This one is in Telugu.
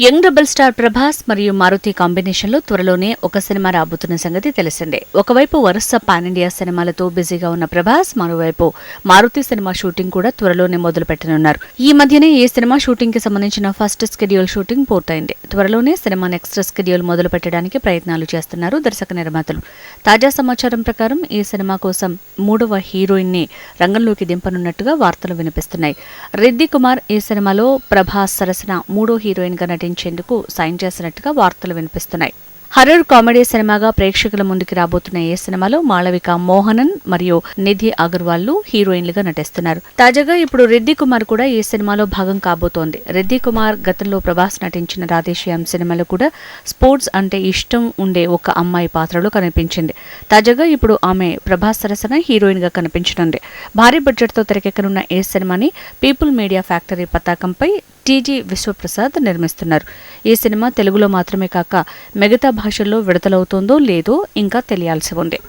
యంగ్ డబుల్ స్టార్ ప్రభాస్ మరియు మారుతి కాంబినేషన్లో త్వరలోనే ఒక సినిమా రాబోతున్న సంగతి తెలిసిందే. ఒకవైపు వరుస పాన్ ఇండియా సినిమాలతో బిజీగా ఉన్న ప్రభాస్ మరోవైపు మారుతి సినిమా షూటింగ్ కూడా త్వరలోనే మొదలు పెట్టనున్నారు ఈ మధ్యనే ఈ సినిమా షూటింగ్కి సంబంధించిన ఫస్ట్ స్కెడ్యూల్ షూటింగ్ పూర్తయింది. త్వరలోనే సినిమా నెక్స్ట్ స్కెడ్యూల్ మొదలు పెట్టడానికి ప్రయత్నాలు చేస్తున్నారు దర్శక నిర్మాతలు. తాజా సమాచారం ప్రకారం ఈ సినిమా కోసం మూడవ హీరోయిన్ని రంగంలోకి దింపనున్నట్టుగా వార్తలు వినిపిస్తున్నాయి. రెడ్డి కుమార్ ఈ సినిమాలో ప్రభాస్ సరసన మూడో హీరోయిన్గా నటించేందుకు సైన్ చేసినట్టుగా వార్తలు వినిపిస్తున్నాయి. హర్రర్ కామెడీ సినిమాగా ప్రేక్షకుల ముందుకు రాబోతున్న ఏ సినిమాలో మాళవిక మోహనన్ మరియు నిధి అగర్వాల్లు హీరోయిన్లుగా నటిస్తున్నారు. తాజాగా ఇప్పుడు రెడ్డి కుమార్ కూడా ఈ సినిమాలో భాగం కాబోతోంది. రెడ్డి కుమార్ గతంలో ప్రభాస్ నటించిన రాధేశ్యామ్ సినిమాలో కూడా స్పోర్ట్స్ అంటే ఇష్టం ఉండే ఒక అమ్మాయి పాత్రలో కనిపించింది. తాజాగా ఇప్పుడు ఆమె ప్రభాస్ సరసన హీరోయిన్గా కనిపించనుంది. భారీ బడ్జెట్తో తెరకెక్కనున్న ఏ సినిమాని పీపుల్ మీడియా ఫ్యాక్టరీ పతాకంపై టీజీ విశ్వప్రసాద్ నిర్మిస్తున్నారు. ఈ సినిమా తెలుగులో మాత్రమే కాక మిగతా భాషల్లో విడుదలవుతుందో లేదో ఇంకా తెలియాల్సి ఉంది.